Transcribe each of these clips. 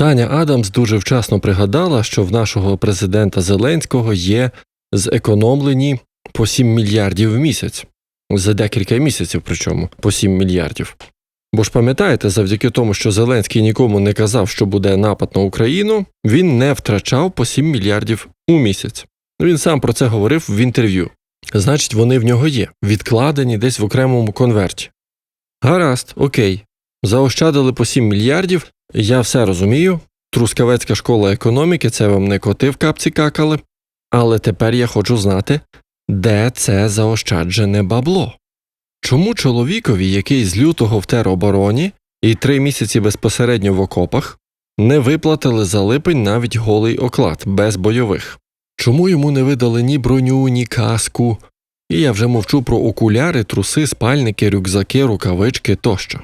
Таня Адамс дуже вчасно пригадала, що в нашого президента Зеленського є зекономлені по 7 мільярдів в місяць за декілька місяців, причому по 7 мільярдів. Бо ж пам'ятаєте, завдяки тому, що Зеленський нікому не казав, що буде напад на Україну, він не втрачав по 7 мільярдів у місяць. Він сам про це говорив в інтерв'ю. Значить, вони в нього є, відкладені десь в окремому конверті. Гаразд, окей. Заощадили по 7 мільярдів, я все розумію. Трускавецька школа економіки це вам не коти в капці какали. Але тепер я хочу знати, де це заощаджене бабло. Чому чоловікові, який з лютого в теробороні і три місяці безпосередньо в окопах, не виплатили за липень навіть голий оклад без бойових? Чому йому не видали ні броню, ні каску? І я вже мовчу про окуляри, труси, спальники, рюкзаки, рукавички тощо.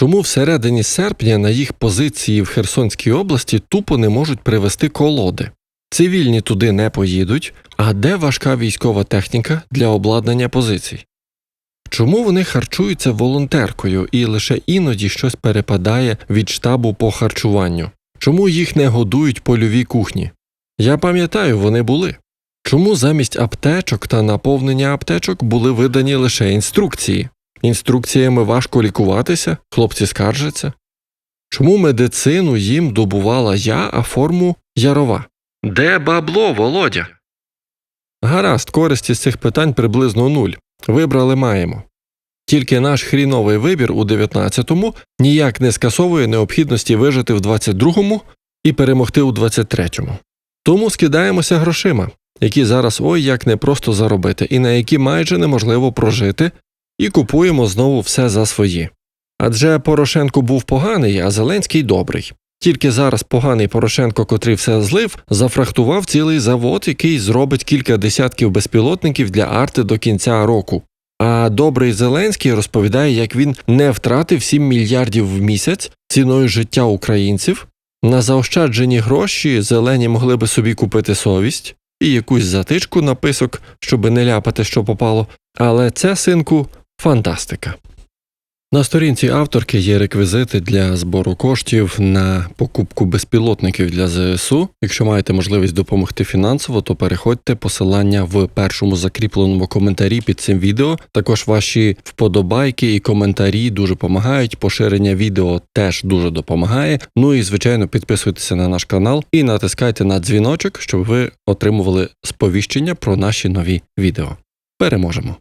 Чому всередині серпня на їх позиції в Херсонській області тупо не можуть привезти колоди? Цивільні туди не поїдуть, а де важка військова техніка для обладнання позицій? Чому вони харчуються волонтеркою і лише іноді щось перепадає від штабу по харчуванню? Чому їх не годують польові кухні? Я пам'ятаю, вони були. Чому замість аптечок та наповнення аптечок були видані лише інструкції? Інструкціями важко лікуватися, хлопці скаржаться. Чому медицину їм добувала я, а форму ярова? Де бабло, Володя? Гаразд, користі з цих питань приблизно нуль. Вибрали маємо. Тільки наш хріновий вибір у 19-му ніяк не скасовує необхідності вижити в 22-му і перемогти у 23-му. Тому скидаємося грошима, які зараз ой як непросто заробити, і на які майже неможливо прожити, і купуємо знову все за свої. Адже Порошенко був поганий, а Зеленський добрий. Тільки зараз поганий Порошенко, котрий все злив, зафрахтував цілий завод, який зробить кілька десятків безпілотників для арти до кінця року. А добрий Зеленський розповідає, як він не втратив 7 мільярдів в місяць ціною життя українців. На заощаджені гроші зелені могли би собі купити совість і якусь затичку на писок, щоби не ляпати, що попало. Але це, синку, фантастика. На сторінці авторки є реквізити для збору коштів на покупку безпілотників для ЗСУ. Якщо маєте можливість допомогти фінансово, то переходьте посилання в першому закріпленому коментарі під цим відео. Також ваші вподобайки і коментарі дуже допомагають. Поширення відео теж дуже допомагає. Ну і звичайно, підписуйтеся на наш канал і натискайте на дзвіночок, щоб ви отримували сповіщення про наші нові відео. Переможемо!